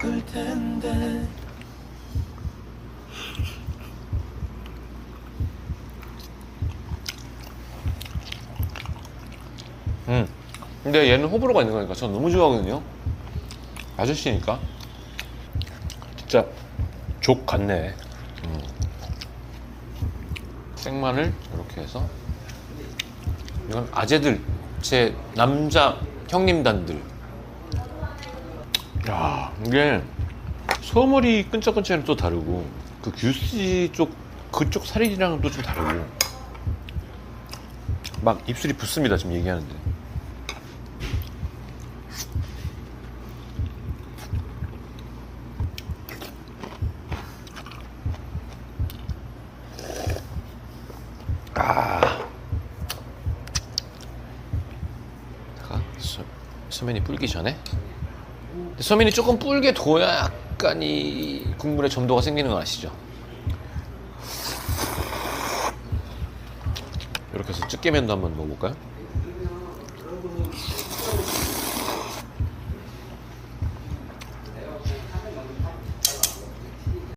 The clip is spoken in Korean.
먹을 텐데 음. 근데 얘는 호불호가 있는 거니까 전 너무 좋아하거든요. 아저씨니까. 진짜 족 같네. 음. 생마늘 이렇게 해서 이건 아재들 제 남자 형님단들. 야 이게 소머리 끈적끈적이랑 또 다르고 그 규씨 쪽 그쪽 살이랑은 또좀 다르고. 막 입술이 붓습니다 지금 얘기하는데. 아, 소, 소면이 불기 전에 소면이 조금 불게 둬야 약간 이 국물에 점도가 생기는 거 아시죠? 이렇게 해서 찌개면도 한번 먹어볼까요?